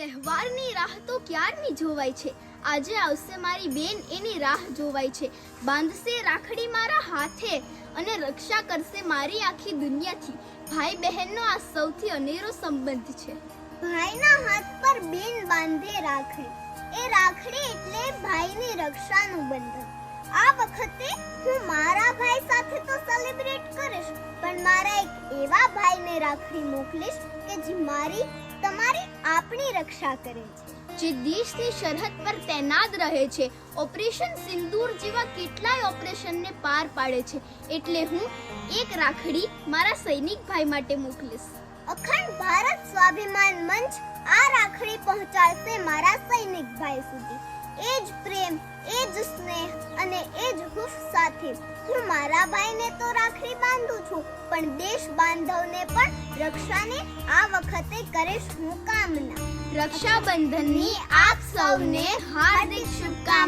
તહેવારની રાહ તો ક્યારની જોવાય છે? આજે આવશે મારી બેન, એની રાહ જોવાય છે. બાંધશે રાખડી મારા હાથે અને રક્ષા કરશે મારી આખી દુનિયાથી. ભાઈ બહેનનો આ સૌથી અનેરો સંબંધ છે. ભાઈના હાથ પર બેન બાંધે રાખડી. એ રાખડી એટલે ભાઈની રક્ષાનું બંધન. આ વખતે હું મારા ભાઈ સાથે તો સેલિબ્રેટ કરીશ, પણ મારા એક એવા ભાઈને રાખડી મોકલીશ કે જે મારી, તમારી આપણી રક્ષા કરે છે. જે દેશની સરહદ પર તૈનાત રહે છે. ઓપરેશન સિંદૂર જેવા કેટલાય ઓપરેશનને પાર પાડે છે. એટલે હું એક રાખડી મારા સૈનિક ભાઈ માટે મોકલીશ. અખંડ ભારત સ્વાભિમાન મંચ આ રાખડી પહોંચાડશે મારા સૈનિક ભાઈ સુધી. એ જ પ્રેમ, એ જ સ્નેહ અને એ જ હૂફ સાથે હું મારા ભાઈને તો બાંધું છું. પણ દેશ બાંધવને પણ રક્ષાને આ વખતે કરીશ હું કામના. રક્ષાબંધનની આપ સૌને હાર્દિક શુભકામનાઓ.